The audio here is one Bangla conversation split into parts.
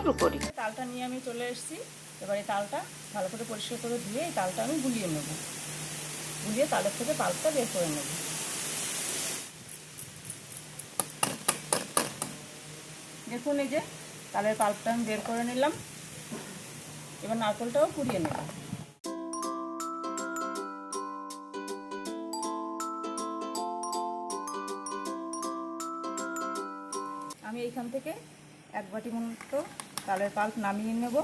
শুরু করি। তালটা নিয়ে আমি চলে এসেছি। এবার এই তালটা ভালো করে পরিষ্কার করে ধুয়ে এই তালটা আমি গুলিয়ে নেব। গুলিয়ে তালের থেকে পাল্পটা বের করে নেব। দেখুন এই যে তালের পাল্পটা আমি বের করে নিলাম। এবার নারকেলটাও কুড়িয়ে নেব। আমি এইখান থেকে এক বাটি মতো তালের পাল্প নামিয়ে নেব।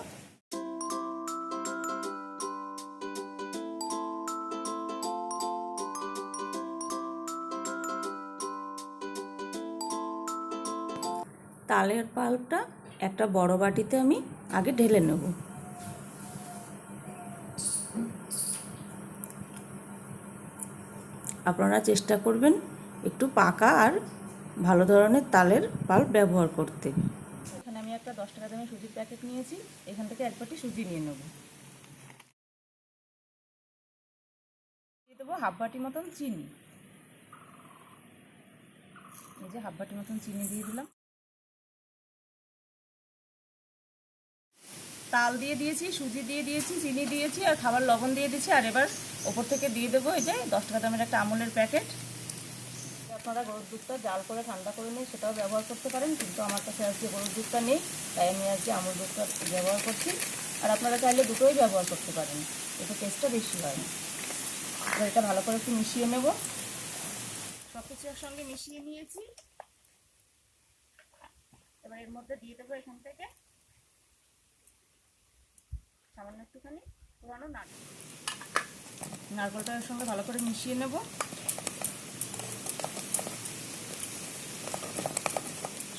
তালের পাল্পটা একটা বড় বাটিতে আমি আগে ঢেলে নেব। আপনারা চেষ্টা করবেন একটু পাকা আর ভালো ধরনের তালের পাল্প ব্যবহার করতে। দশ টাকা দামের সুজির প্যাকেট নিয়েছি, এখান থেকে এক বাটি সুজি নিয়ে নেব। দিয়ে দেবো হাফ বাটি মতন চিনি। এই যে হাফ বাটি মতন চিনি দিয়ে দিলাম। তাল দিয়ে দিয়েছি, সুজি দিয়ে দিয়েছি, চিনি দিয়েছি, আর খাবার লবণ দিয়ে দিয়েছি, আর এবার ওপর থেকে দিয়ে দেবো এই যে দশ টাকা দামের একটা আমুলের প্যাকেট। আপনারা গরুর দুধটা জাল করে ঠান্ডা করে নিয়ে সেটাও ব্যবহার করতে পারেন, কিন্তু আমার কাছে আজকে গরুর দুধটা নেই, তাই আমি আজকে আমুল দুধটা ব্যবহার করছি। আর আপনারা চাইলে দুটোই ব্যবহার করতে পারেন, এতে টেস্টটা বেশি হয়। এটা ভালো করে একটু মিশিয়ে নেব। সব কিছু একসঙ্গে মিশিয়ে নিয়েছি। এবার এর মধ্যে দিয়ে দেবো এখান থেকে। সামান্য একটুখানি পুরানো নারকেল। নারকেলটা এর সঙ্গে ভালো করে মিশিয়ে নেব।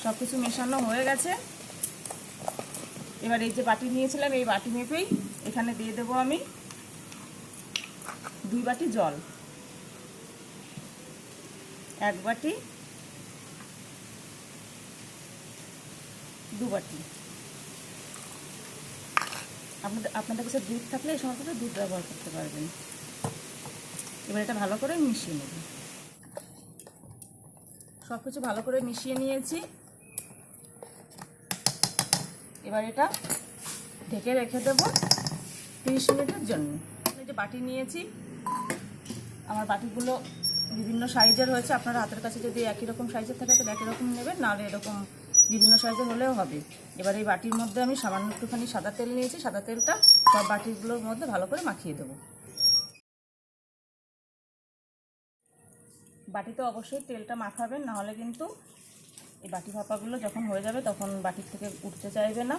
সব কিছু মেশানো হয়ে গেছে। এবার এই যে বাটি নিয়েছিলাম, এই বাটি মেপেই এখানে দিয়ে দেবো আমি দুই বাটি জল। এক বাটি, দু বাটি। আপনাদের আপনাদের কাছে দুধ থাকলে এই সময়টাতে দুধ ব্যবহার করতে পারবেন। এবার এটা ভালো করে মিশিয়ে নেব। সব কিছু ভালো করে মিশিয়ে নিয়েছি। এবার এটা ঢেকে রেখে দেবো তিরিশ মিনিটের জন্য। এই যে বাটি নিয়েছি, আমার বাটিগুলো বিভিন্ন সাইজের হয়েছে। আপনারা হাতের কাছে যদি একই রকম সাইজের থাকে, তাহলে একই রকম নেবেন, নাহলে এরকম বিভিন্ন সাইজের হলেও হবে। এবার এই বাটির মধ্যে আমি সামান্য একটুখানি সাদা তেল নিয়েছি। সাদা তেলটা সব বাটিগুলোর মধ্যে ভালো করে মাখিয়ে দেবো। বাটিতে অবশ্যই তেলটা মাখাবেন, নাহলে কিন্তু এই বাটি ভাপাগুলো যখন হয়ে যাবে তখন বাটির থেকে উঠতে চাইবে না।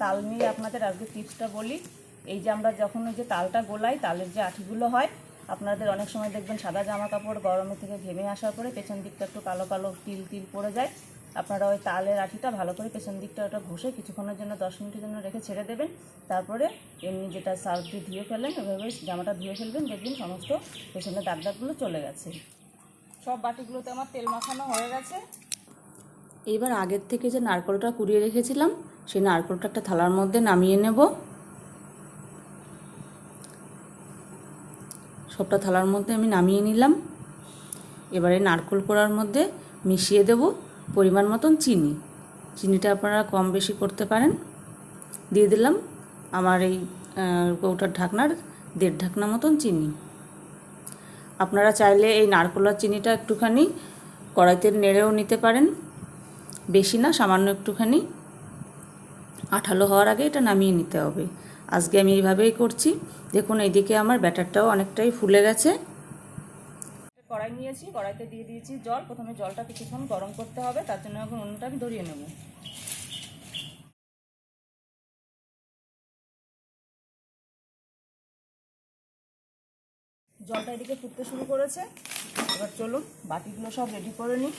তাল নিয়ে আপনাদের আজকে টিপসটা বলি। এই যে আমরা যখন ওই যে তালটা গোলাই, তালের যে আঠিগুলো হয়, আপনাদের অনেক সময় দেখবেন সাদা জামা কাপড় গরমে থেকে ঘেমে আসার পরে পেছন দিকটা একটু কালো কালো তিল তিল পড়ে যায়। আপনারা ওই তালের আঠিটা ভালো করে পেছন দিকটা ওটা ঘষে কিছুক্ষণের জন্য, দশ মিনিটের জন্য রেখে ছেড়ে দেবেন। তারপরে এমনি যেটা সার্ফ দিয়ে ধুয়ে ফেলেন ওইভাবে জামাটা ধুয়ে ফেলবেন, দেখবেন সমস্ত পেছনের দাগ দাগগুলো চলে গেছে। সব বাটিগুলোতে আমার তেল মাখানো হয়ে গেছে। এবার আগের থেকে যে নারকেলটা কুড়িয়ে রেখেছিলাম, সেই নারকেলটা একটা থালার মধ্যে নামিয়ে নেব। সবটা থালার মধ্যে আমি নামিয়ে নিলাম। এবারে নারকেল কোড়ার মধ্যে মিশিয়ে দেব পরিমাণ মতন চিনি। চিনিটা আপনারা কম বেশি করতে পারেন। দিয়ে দিলাম আমার এই কৌটার ঢাকনার দেড় ঢাকনা মতন চিনি। আপনারা চাইলে এই নারকোলার চিনিটা একটুখানি কড়াইতে নেড়েও নিতে পারেন। বেশি না, সামান্য একটুখানি। আঠালো হওয়ার আগে এটা নামিয়ে নিতে হবে। আজকে আমি এইভাবেই করছি। দেখুন, এইদিকে আমার ব্যাটারটাও অনেকটাই ফুলে গেছে। কড়াই নিয়েছি, কড়াইতে দিয়ে দিয়েছি জল। প্রথমে জলটা কিছুক্ষণ গরম করতে হবে, তার জন্য এখন অন্যটা আমি ধরিয়ে নেব। জলটা এদিকে ফুটতে শুরু করেছে। এবার চলুন, বাটিগুলো সব রেডি করে নিই।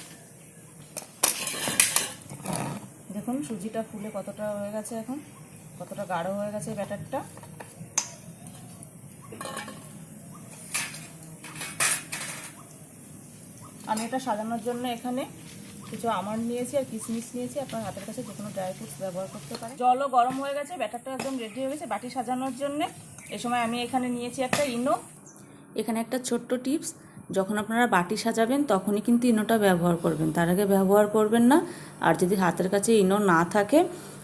দেখুন, সুজিটা ফুলে কতটা হয়ে গেছে এখন, কতটা গাঢ় হয়ে গেছে ব্যাটারটা। আমি এটা সাজানোর জন্য এখানে কিছু আমন্ড নিয়েছি আর কিশমিশ নিয়েছি, আপনার হাতের কাছে যে কোনো ড্রাই ফ্রুটস ব্যবহার করতে পারেন। জলও গরম হয়ে গেছে, ব্যাটারটা একদম রেডি হয়ে গেছে, বাটি সাজানোর জন্য। এই সময় আমি এখানে নিয়েছি একটা ইনো। এখানে একটা ছোট্ট টিপস যখন আপনারা বাটি সাজাবেন, তখনই কিন্তু ইনোটা ব্যবহার করবেন। তার আগে ব্যবহার করবেন না। আর যদি হাতের কাছে ইনো না থাকে,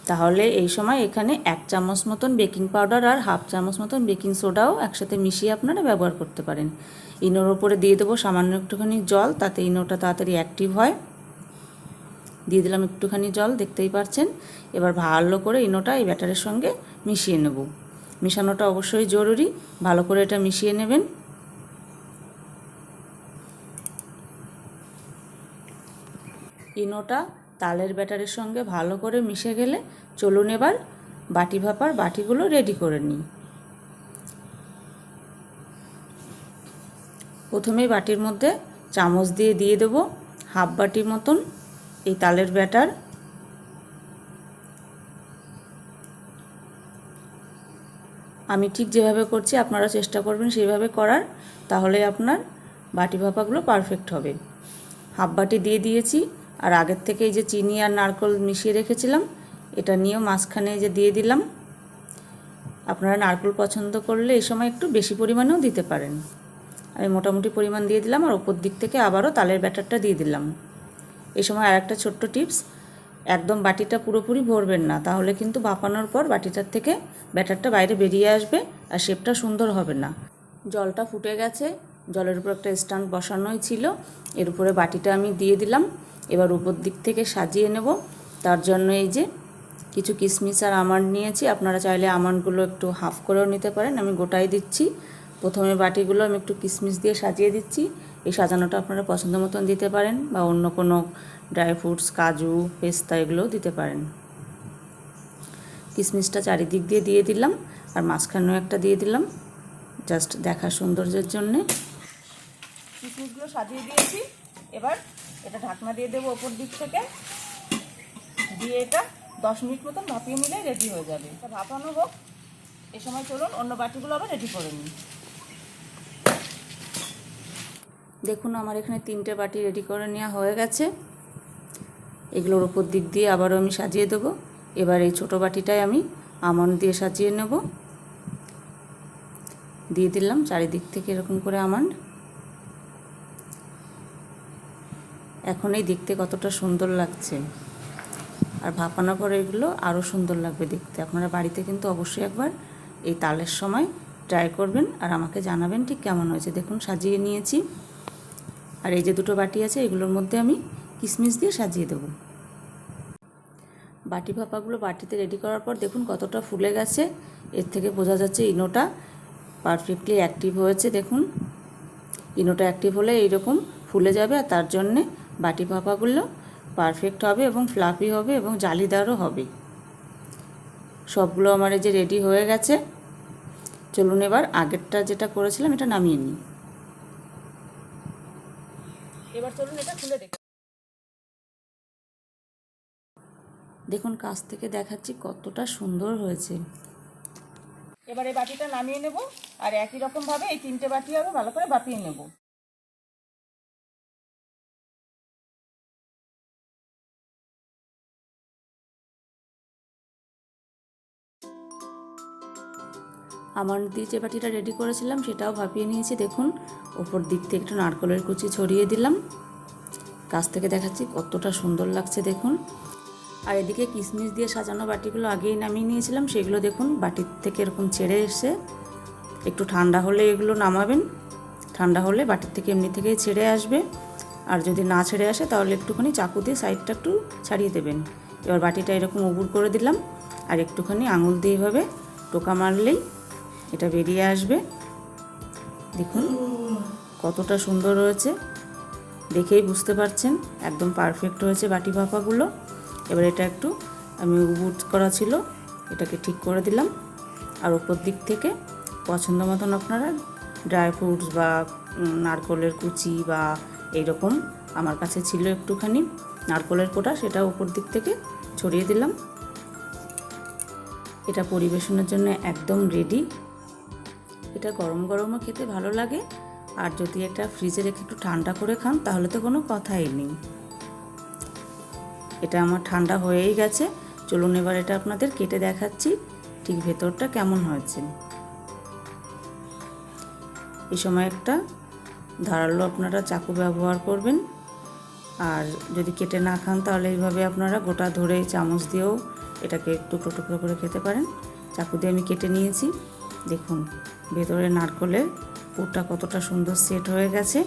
তাহলে এই সময় এখানে এক চামচ মতন বেকিং পাউডার আর হাফ চামচ মতন বেকিং সোডাও একসাথে মিশিয়ে আপনারা ব্যবহার করতে পারেন। ইনোর ওপরে দিয়ে দেবো সামান্য একটুখানি জল, তাতে ইনোটা তাড়াতাড়ি অ্যাক্টিভ হয়। দিয়ে দিলাম একটুখানি জল, দেখতেই পাচ্ছেন এবার ভালো করে ইনোটা এই ব্যাটারের সঙ্গে মিশিয়ে নেব। মিশানোটা অবশ্যই জরুরি। ভালো করে এটা মিশিয়ে নেবেন। ইনোটা তালের ব্যাটারের সঙ্গে ভালো করে মিশে গেলে চলুন এবার বাটি ভাপার বাটিগুলো রেডি করে নিই। প্রথমেই বাটির মধ্যে চামচ দিয়ে দিয়ে দেবো হাফ বাটির মতন এই তালের ব্যাটার। আমি ঠিক যেভাবে করছি আপনারা চেষ্টা করবেন সেইভাবে করার, তাহলে আপনার বাটি ভাপাগুলো পারফেক্ট হবে। হাফ বাটি দিয়ে দিয়েছি আর আগের থেকে যে চিনি আর নারকল মিশিয়ে রেখেছিলাম, এটা নিয়েও মাঝখানে যে দিয়ে দিলাম। আপনারা নারকল পছন্দ করলে এই সময় একটু বেশি পরিমাণেও দিতে পারেন। আমি মোটামুটি পরিমাণ দিয়ে দিলাম আর ওপর দিক থেকে আবারও তালের ব্যাটারটা দিয়ে দিলাম। এই সময় আর একটা ছোট্ট টিপস, একদম বাটিটা পুরোপুরি ভরবেন না, তাহলে কিন্তু ভাপানোর পর বাটিটার থেকে ব্যাটারটা বাইরে বেরিয়ে আসবে আর শেপটা সুন্দর হবে না। জলটা ফুটে গেছে, জলের উপর একটা স্ট্যান্ড বসানোই ছিল, এর উপরে বাটিটা আমি দিয়ে দিলাম। এবার উপর দিক থেকে সাজিয়ে নেব। তার জন্য এই যে কিছু কিশমিশ আর আমন্ড নিয়েছি। আপনারা চাইলে আমন্ডগুলো একটু হাফ করেও নিতে পারেন। আমি গোটাই দিচ্ছি। প্রথমে বাটিগুলো আমি একটু কিশমিশ দিয়ে সাজিয়ে দিচ্ছি। এই সাজানোটা আপনারা পছন্দ মতন দিতে পারেন বা অন্য কোনো ড্রাই ফ্রুটস, কাজু, পেস্তা এগুলোও দিতে পারেন। কিশমিশটা চারিদিক দিয়ে দিয়ে দিলাম আর মাঝখানেও একটা দিয়ে দিলাম। জাস্ট দেখার সৌন্দর্যের জন্যে। কিশমিশগুলো সাজিয়ে দিয়েছি। এবার এটা ঢাকনা দিয়ে দেবো ওপর দিক থেকে। দিয়ে এটা দশ মিনিট মতন ভাপিয়ে নিলে রেডি হয়ে যাবে। এটা ভাপানো হোক। এ সময় চলুন, অন্য বাটিগুলো আবার রেডি করে নিই। দেখুন, আমার এখানে তিনটে বাটি রেডি করে নেওয়া হয়ে গেছে। এগুলোর ওপর দিক দিয়ে আবারও আমি সাজিয়ে দেবো। এবার এই ছোটো বাটিটায় আমি আমন্ড দিয়ে সাজিয়ে নেব। দিয়ে দিলাম চারিদিক থেকে এরকম করে আমন্ড। এখন এই দেখতে কতটা সুন্দর লাগছে। আর ভাপানোর পরে এগুলো আরও সুন্দর লাগবে দেখতে। আপনারা বাড়িতে কিন্তু অবশ্যই একবার এই তালের সময় ট্রাই করবেন আর আমাকে জানাবেন ঠিক কেমন হয়েছে। দেখুন, সাজিয়ে নিয়েছি। আর এই যে দুটো বাটি আছে, এগুলোর মধ্যে আমি কিশমিশ দিয়ে সাজিয়ে দেবো। বাটি ভাপাগুলো বাটিতে রেডি করার পর দেখুন কতটা ফুলে গেছে। এর থেকে বোঝা যাচ্ছে ইনোটা পারফেক্টলি অ্যাক্টিভ হয়েছে। দেখুন, ইনোটা অ্যাক্টিভ হলে এইরকম ফুলে যাবে আর তার জন্যে বাটি ভাপাগুলো পারফেক্ট হবে এবং ফ্লাফি হবে এবং জালিদারও হবে। সবগুলো আমার এই যে রেডি হয়ে গেছে। চলুন এবার আগেরটা যেটা করেছিলাম এটা নামিয়ে নিই। এবার চলুন এটা খুলে দেখি। দেখুন কাছ থেকে দেখাচ্ছি কতটা সুন্দর হয়েছে। এবার এই বাটিটা নামিয়ে নেব আর একই রকমভাবে এই তিনটে বাটি হবে ভালো করে বাপিয়ে নেব। আমার দিয়ে যে বাটিটা রেডি করেছিলাম, সেটাও ভাপিয়ে নিয়েছি, দেখুন। ওপর দিক থেকে একটু নারকলের কুচি ছড়িয়ে দিলাম। কাছ থেকে দেখাচ্ছি কতটা সুন্দর লাগছে, দেখুন। আর এদিকে কিশমিশ দিয়ে সাজানো বাটিগুলো আগেই নামিয়ে নিয়েছিলাম, সেগুলো দেখুন, বাটির থেকে এরকম ছেড়ে এসে একটু ঠান্ডা হলে এগুলো নামাবেন। ঠান্ডা হলে বাটির থেকে এমনি থেকেই ছেড়ে আসবে। আর যদি না ছেড়ে আসে, তাহলে একটুখানি চাকু দিয়ে সাইডটা একটু ছাড়িয়ে দেবেন। এবার বাটিটা এরকম উবুর করে দিলাম, আর একটুখানি আঙুল দিয়ে এভাবে টোকা মারলেই এটা বেরিয়ে আসবে। দেখুন, কতটা সুন্দর হয়েছে। দেখেই বুঝতে পারছেন, একদম পারফেক্ট হয়েছে বাটি ভাপাগুলো। এবার এটা একটু আমি উবুট করা ছিল, এটাকে ঠিক করে দিলাম। আর ওপর দিক থেকে পছন্দ মতন আপনারা ড্রাই ফ্রুটস বা নারকলের কুচি বা এইরকম আমার কাছে ছিল একটুখানি, নারকলের কোটা সেটা ওপর দিক থেকে ছড়িয়ে দিলাম। এটা পরিবেশনের জন্য একদম রেডি এটা গরম গরমও খেতে ভালো লাগে। আর যদি এটা ফ্রিজে রেখে একটু ঠান্ডা করে খান, তাহলে তো কোনো কথাই নেই। এটা আমার ঠান্ডা হয়েই গেছে। চলুন এবার এটা আপনাদের কেটে দেখাচ্ছি, ঠিক ভেতরটা কেমন হয়েছে। এই সময় একটা ধারালো আপনারা চাকু ব্যবহার করবেন। আর যদি কেটে না খান, তাহলে এইভাবে আপনারা গোটা ধরে চামচ দিয়েও এটাকে টুকরো টুকরো করে খেতে পারেন। চাকু দিয়ে আমি কেটে নিয়েছি। দেখুন ভেতরে নারকলের পুরটা কতটা সুন্দর সেট হয়ে গেছে।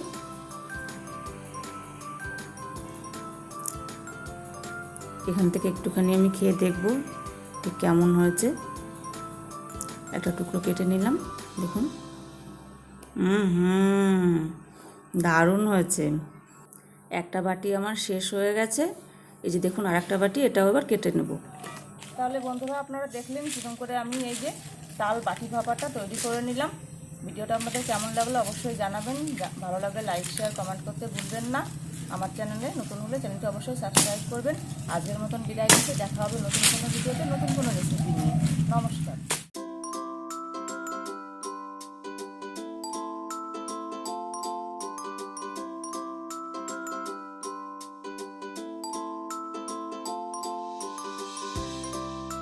এখান থেকে একটুখানি আমি খেয়ে দেখব কেমন হয়েছে। একটা টুকরো কেটে নিলাম, দেখুন। হুম, দারুণ হয়েছে। একটা বাটি আমার শেষ হয়ে গেছে। এই যে দেখুন আর একটা বাটি, এটাও এবার কেটে নেব। তাহলে বন্ধুরা আপনারা দেখলেন কীরকম করে আমি এই যে তাল বাটি ভাপাটা তৈরি করে নিলাম। ভিডিওটা আমাদের কেমন লাগল অবশ্যই জানাবেন। ভালো লাগলে লাইক শেয়ার কমেন্ট করতে ভুলবেন না। আমার চ্যানেলে নতুন হলে চ্যানেলটি অবশ্যই সাবস্ক্রাইব করবেন। আজকের মতন বিদায় নিতে দেখা হবে নতুন কোনো ভিডিওতে নতুন কোনো রেসিপি নিয়ে। নমস্কার।